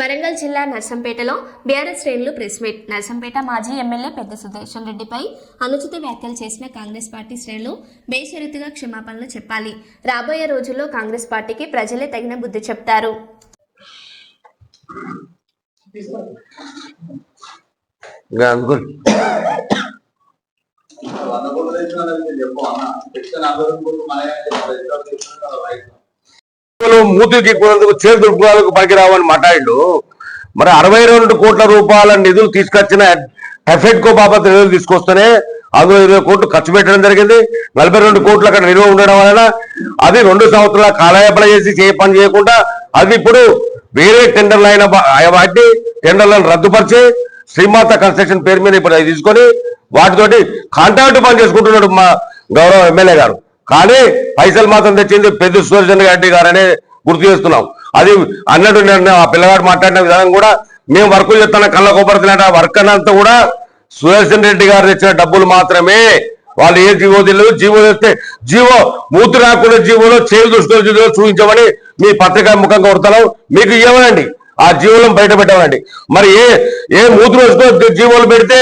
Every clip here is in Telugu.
వరంగల్ జిల్లా నర్సంపేటలో బీఆర్ఎస్ శ్రేణులు ప్రెస్ మీట్. నర్సంపేట మాజీ ఎమ్మెల్యే పెద్ద సుదర్శన్ రెడ్డిపై అనుచిత వ్యాఖ్యలు చేసిన కాంగ్రెస్ పార్టీ శ్రేణులు బేషరతుగా క్షమాపణలు చెప్పాలి. రాబోయే రోజుల్లో కాంగ్రెస్ పార్టీకి ప్రజలే తగిన బుద్ధి చెప్తారు. చెప్పు అన్న. తెచ్చిన అందరూ కోట్లు మూతికి పనికిరావని మాట్లాడు మరి అరవై రెండు కోట్ల రూపాయల నిధులు తీసుకొచ్చిన ఎఫెడ్కో బాబత్ నిధులు తీసుకొస్తేనే అందులో ఇరవై కోట్లు ఖర్చు పెట్టడం జరిగింది. నలభై రెండు కోట్లు అక్కడ నిల్వ ఉండడం వలన అది రెండు సంవత్సరాల కాలయాపన చేసి చే పని చేయకుండా అది ఇప్పుడు వేరే టెండర్లు అయిన వాటి వాటిని టెండర్లను రద్దుపరిచి శ్రీమాత కన్స్ట్రక్షన్ పేరు మీద ఇప్పుడు తీసుకొని వాటితోటి కాంట్రాక్ట్ పని చేసుకుంటున్నాడు మా గౌరవ ఎమ్మెల్యే గారు. కానీ పైసలు మాత్రం తెచ్చింది పెద్ద సుదర్శన్ రెడ్డి గారనే గుర్తు చేస్తున్నాం. అది అన్నట్టు నేను ఆ పిల్లగాడు మాట్లాడిన విధానం కూడా మేము వర్కులు చెప్తాను కళ్ళ కొబ్బరి వర్క్ అన్నంతా కూడా సుదర్శన్ రెడ్డి గారు తెచ్చిన డబ్బులు మాత్రమే. వాళ్ళు ఏ జీవో తెలియదు జీవో తెస్తే జీవో మూతి రాకుండా జీవోలో చేలు దృష్టిలో జీవో చూపించమని మీ పత్రికా ముఖంగా కొడతాం మీకు ఇవ్వనండి ఆ జీవోలను బయట పెట్టమనండి. మరి ఏ ఏ మూతి రోజుతో జీవోలు పెడితే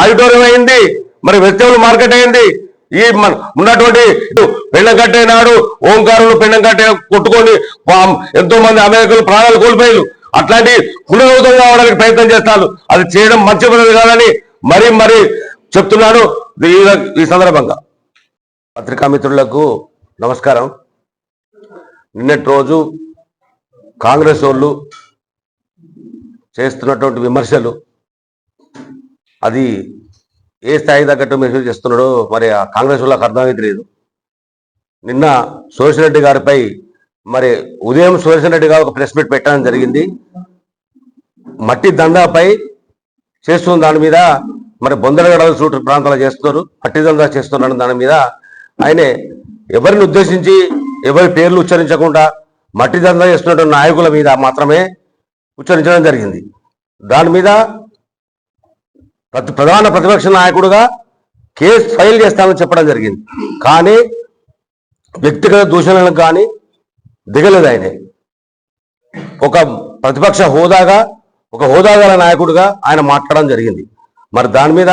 ఆడిటోరియం అయింది. మరి వెజిటబుల్ మార్కెట్ అయింది. ఈ మన ఉన్నటువంటి పెండం కట్టే నాడు ఓంకారులు పెండం కట్టే కొట్టుకొని ఎంతో మంది అమెరికలు ప్రాణాలు కోల్పోయారు అట్లాంటి పునరుద్ధం కావడానికి ప్రయత్నం చేస్తారు. అది చేయడం మంచి పద్ధతి కాదని మరీ మరీ చెప్తున్నాను ఈ- ఈ సందర్భంగా. పత్రికా మిత్రులకు నమస్కారం. నిన్నటి రోజు కాంగ్రెస్ వాళ్ళు చేస్తున్నటువంటి విమర్శలు అది ఏ స్థాయి తగ్గట్టు మెసేజ్ చేస్తున్నాడో మరి ఆ కాంగ్రెస్ వాళ్ళకి అర్థమైతే లేదు. నిన్న సురేష్ రెడ్డి గారిపై మరి ఉదయం సురేష్ రెడ్డి గారు ఒక ప్రెస్ మీట్ పెట్టడం జరిగింది. మట్టి దందాపై చేస్తున్న దాని మీద మరి బొందరగడ సూటు ప్రాంతాలు చేస్తున్నారు మట్టి దందా చేస్తున్నారు దాని మీద ఆయనే ఎవరిని ఉద్దేశించి ఎవరి పేర్లు ఉచ్చరించకుండా మట్టి దందా చేస్తున్నటువంటి నాయకుల మీద మాత్రమే ఉచ్చరించడం జరిగింది. దాని మీద ప్రధాన ప్రతిపక్ష నాయకుడుగా కేసు ఫైల్ చేస్తానని చెప్పడం జరిగింది. కానీ వ్యక్తిగత దూషణలకు కానీ దిగలేదు ఆయన. ఒక ప్రతిపక్ష హోదాగా ఒక హోదాగల నాయకుడుగా నాయకుడిగా ఆయన మాట్లాడడం జరిగింది. మరి దాని మీద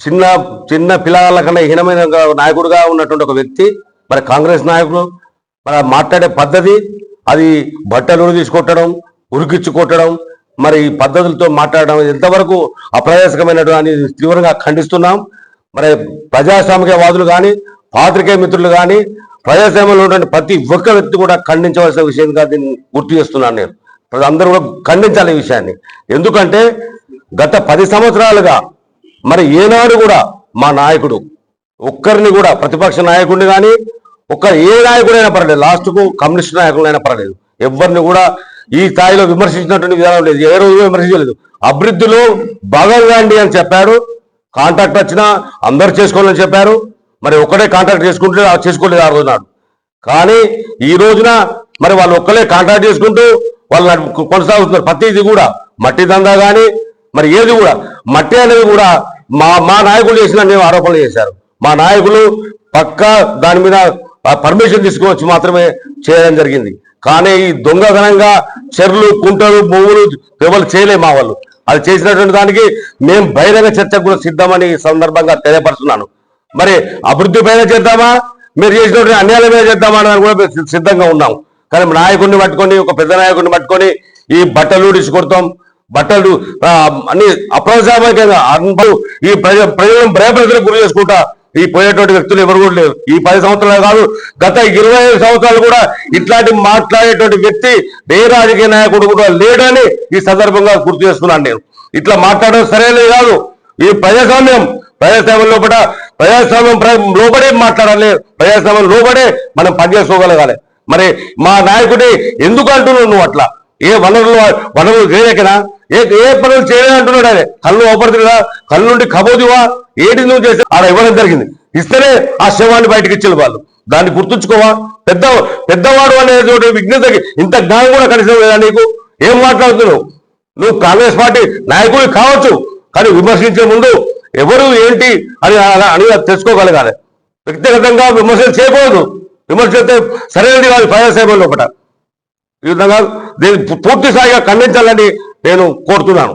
చిన్న చిన్న పిల్లల కన్నా హీనమైన నాయకుడిగా ఉన్నటువంటి ఒక వ్యక్తి మరి కాంగ్రెస్ నాయకులు మరి మాట్లాడే పద్ధతి అది బట్టలు తీసుకొట్టడం ఉరికిచ్చు కొట్టడం మరి ఈ పద్ధతులతో మాట్లాడడం ఎంతవరకు అప్రయాసకమైనటువంటి అని తీవ్రంగా ఖండిస్తున్నాం. మరి ప్రజాస్వామికవాదులు కానీ పాత్రికేయ మిత్రులు కానీ ప్రజాస్వామ్యంలో ఉన్నటువంటి ప్రతి ఒక్క వ్యక్తి కూడా ఖండించవలసిన విషయంగా దీన్ని గుర్తు చేస్తున్నాను నేను. అందరూ కూడా ఖండించాలి ఈ విషయాన్ని. ఎందుకంటే గత పది సంవత్సరాలుగా మరి ఏనాడు కూడా మా నాయకుడు ఒక్కరిని కూడా ప్రతిపక్ష నాయకుడిని కానీ ఒక్క ఏ నాయకుడైనా పర్లేదు లాస్ట్కు కమ్యూనిస్ట్ నాయకులైనా పర్లేదు ఎవరిని కూడా ఈ స్థాయిలో విమర్శించినటువంటి విధానం లేదు. ఏ రోజు విమర్శించలేదు. అభివృద్ధిలో భాగంగా అండి అని చెప్పారు. కాంట్రాక్ట్ వచ్చినా అందరు చేసుకోవాలని చెప్పారు. మరి ఒక్కడే కాంట్రాక్ట్ చేసుకుంటే చేసుకోలేదు ఆ రోజు నాడు. కానీ ఈ రోజున మరి వాళ్ళు ఒక్కలే కాంట్రాక్ట్ చేసుకుంటూ వాళ్ళు కొనసాగుతున్నారు. కొనసాగుతున్నారు ప్రతిది కూడా మట్టి దందా కానీ మరి ఏది కూడా మట్టి అనేది కూడా మా మా నాయకులు చేసిన నేను ఆరోపణలు చేశారు. మా నాయకులు పక్కా దాని మీద పర్మిషన్ తీసుకువచ్చి మాత్రమే చేయడం జరిగింది. కానీ ఈ దొంగతనంగా చెర్లు కుంటలు బొమ్మలు ఎవరు చేయలే మా వాళ్ళు. అది చేసినటువంటి దానికి మేము బహిరంగ చర్చకు కూడా సిద్ధమని ఈ సందర్భంగా తెలియపరుస్తున్నాను. మరి అభివృద్ధి పైన చేద్దామా? మీరు చేసినటువంటి అన్యాయాల మీద చేద్దామా అని కూడా సిద్ధంగా ఉన్నాం. కానీ నాయకుడిని పట్టుకొని ఒక పెద్ద నాయకుడిని పట్టుకొని ఈ బట్టలు కొడతాం. బట్టలు అన్ని అప్రజామకంగా అందరూ ఈ ప్రజ ప్రజలను భయప్రజలకు గురి చేసుకుంటా ఈ పోయేటువంటి వ్యక్తులు ఎవరు కూడా లేరు. ఈ పది సంవత్సరాలు కాదు గత ఇరవై ఐదు సంవత్సరాలు కూడా ఇట్లాంటి మాట్లాడేటువంటి వ్యక్తి ఏ రాజకీయ నాయకుడు కూడా లేడని ఈ సందర్భంగా గుర్తు చేస్తున్నాను నేను. ఇట్లా మాట్లాడడం సరైనది కాదు. ఈ ప్రజాస్వామ్యం ప్రజాస్వామ్యం లోపల ప్రజాస్వామ్యం లోపడే మాట్లాడాలి. ప్రజాస్వామ్యం లోపడే మనం పనిచేసుకోగలగాలి. మరి మా నాయకుడి ఎందుకు అంటున్నావు నువ్వు అట్లా? ఏ వనరులు వనరులు వేరేకనా? ఏ ఏ పనులు చేయలేదు అంటున్నాడు ఆయన. కళ్ళు ఓపడుతుందా కళ్ళు నుండి కబోదివా ఏంటి నువ్వు చేసి ఆడ ఇవ్వడం జరిగింది. ఇస్తేనే ఆ శవాన్ని బయటకు ఇచ్చిన వాళ్ళు. దాన్ని గుర్తుంచుకోవా? పెద్ద పెద్దవాడు అనేటువంటి విఘ్నతకి ఇంత జ్ఞానం కూడా కనీసం లేదా నీకు? ఏం మాట్లాడుతున్నావు? నువ్వు కాంగ్రెస్ పార్టీ నాయకుడు కావచ్చు కానీ విమర్శించే ముందు ఎవరు ఏంటి అని అని తెలుసుకోగలగాలి. వ్యక్తిగతంగా విమర్శలు చేయకూడదు. విమర్శిస్తే సరైనది కాదు ప్రజాసేవ లోపల. ఈ విధంగా దీన్ని పూర్తి స్థాయిగా ఖండించాలని నేను కోరుతున్నాను.